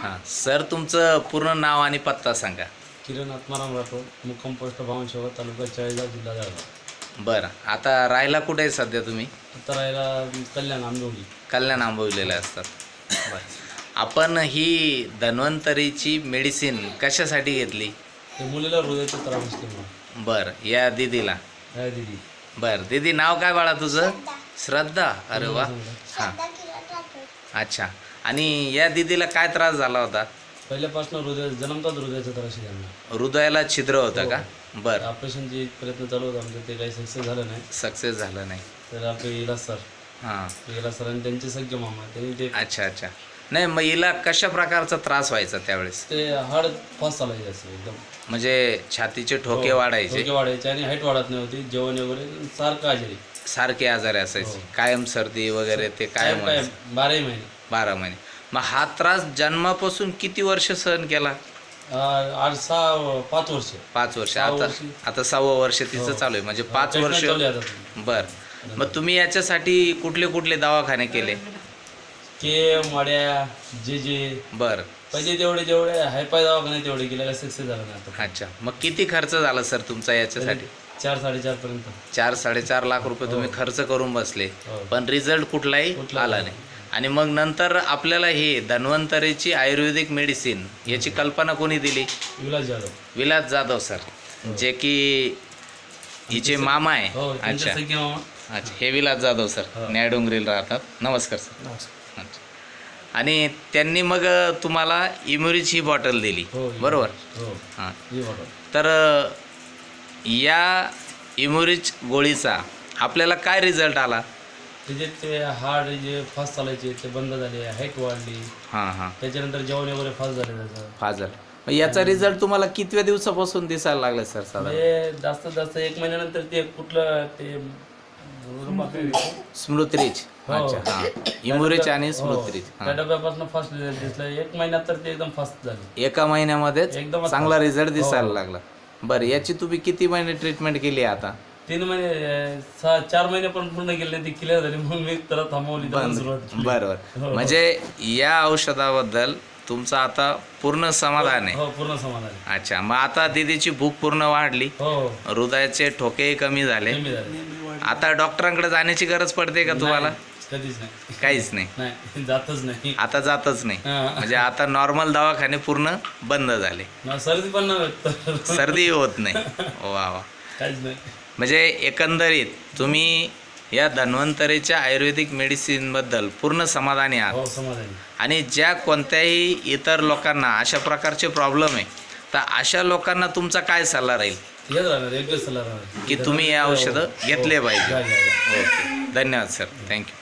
हां सर तुमचं पूर्ण नाव आणि पत्ता सांगा. किरण आत्माराम राठोड मुक्काम पोस्ट भावनशेवा तालुका चाळीसगाव जिल्हा जळगाव. बरं आता राहायला कुठे आहे सध्या तुम्ही? आता राहायला कल्याण आंबोली. कल्याण आंबवलेले असतात. बरं. आपण ही धन्वंतरीची मेडिसिन कशासाठी घेतली? ते मुलीला हृदयाचा त्रास असल्यामुळे बरं या दिदीला. काय दिदी. बरं दिदी नाव काय बाळा तुझं? श्रद्धा. अरे वा. हां. अच्छा. आणि या दिदीला काय त्रास झाला होता? पहिल्यापासून हृदय जन्मतात हृदयाचा त्रास आहे त्यांना. हृदयाला छिद्र होतं का? बरं. ऑपरेशनचे प्रयत्न चालू होता आमचे ते काही सक्सेस झालं नाही. सक्सेस झालं नाही. तर आपले इलाज सर. हां. इलाज सर आणि त्यांचे सगळे मामा त्यांनी ते अच्छा अच्छा. नाही मग हिला कशा प्रकारचा त्रास व्हायचा त्यावेळेस? ते हाड फास्ट चालायचे असं एकदम. म्हणजे छातीचे ठोके वाढायचे. डोके वाढायचे आणि हाईट वाढत नव्हती जेवण वगैरे सारखं आजारी. सारखे आजारी असायचे. कायम सर्दी वगैरे ते कायम काय काय व्हायचं. बाराही महिने. बारा महिने. मग हा त्रास जन्मापासून किती वर्ष सहन केला? आ- आठ सहा पाच वर्ष. पाच वर्ष. सहा आता वर्षी. आता सहावं वर्ष तिचं चालू आहे. म्हणजे पाच Treatment वर्ष चालू आहे आता. बर. मग तुम्ही याच्यासाठी कुठले कुठले दवाखाने केले? के मड्या जे जे. बर. पहिले तेवढे जेवढे हायपाय दवाखाने तेवढे गेले काय सक्सेस झाला नाही आता. अच्छा. मग किती खर्च झाला सर तुमचा याच्यासाठी? चार साडेचार पर्यंत. चार साडेचार लाख रुपये तुम्ही खर्च करून बसले. हो. पण रिझल्ट कुठलाही कुठला आला नाही. आणि मग नंतर आपल्याला हे धन्वंतरीची आयुर्वेदिक मेडिसिन याची कल्पना कोणी दिली? विलास जाधव. विलास जाधव सर जे की हिचे मामा आहे. हो अच्छा. अच्छा. हे विलास जाधव सर हो. न्यायडोंगरीला राहतात. नमस्कार सर अच्छा. आणि त्यांनी मग तुम्हाला इम्युरिच ही बॉटल दिली. हो बरोबर? हो. हां. हे तर या इम्युरिच गोळीचा आपल्याला काय रिझल्ट आला? त्याचे ते हार्ड जे फास्ट चालायचे ते बंद झाले हाईट वाढली. हां हां. त्याच्यानंतर जेवण वगैरे फास्ट झाले त्याचं. फाजल मग याचा रिझल्ट तुम्हाला कितव्या दिवसापासून दिसायला लागला सर साधारण? म्हणजे जास्तीत जास्त एक महिन्यानंतर ते कुठलं ते स्मृतरीच हो. अच्छा हां. आणि स्मृतरीच त्या हां. डब्यापासून फास्ट रिझल्ट दिसला. एक महिन्यात तर ते एकदम फास्ट झाले. एका महिन्यामध्येच एकदमच चांगला रिझल्ट दिसायला हो. लागला. बरं याची तुम्ही किती महिने ट्रीटमेंट केली आता? तीन महिने सहा चार महिने पण पूर्ण नाही, ती क्लिअर झाली म्हणून मी तर थांबवली त्याला सुरुवात केली. बरोबर. हो. म्हणजे या औषधाबद्दल तुमचं आता पूर्ण समाधान आहे. हो पूर्ण समाधान आहे. अच्छा मग आता दिदीची भूक पूर्ण वाढली. हो हृदयाचे ठोकेही कमी झाले. कमी झाले. आता डॉक्टरांकडे जाण्याची गरज पडते का तुम्हाला? कधीच नाही. काहीच नाही. नाही जातच नाही. आता जातच नाही. हा. म्हणजे आता नॉर्मल दवाखाने पूर्ण बंद झाले. ना सर्दी पण नाही. सर्दी होत नाही. वा वा. काहीच नाही. म्हणजे एकंदरीत तुम्ही या धन्वंतरीच्या आयुर्वेदिक मेडिसिनबद्दल पूर्ण समाधानी आहात. हो समाधानी. आणि ज्या कोणत्याही इतर लोकांना अशा प्रकारचे प्रॉब्लेम आहे तर अशा लोकांना तुमचा काय सल्ला राहील? राहणार राहणार. की तुम्ही हे औषधं घेतले हो. पाहिजे. ओके. धन्यवाद सर थँक्यू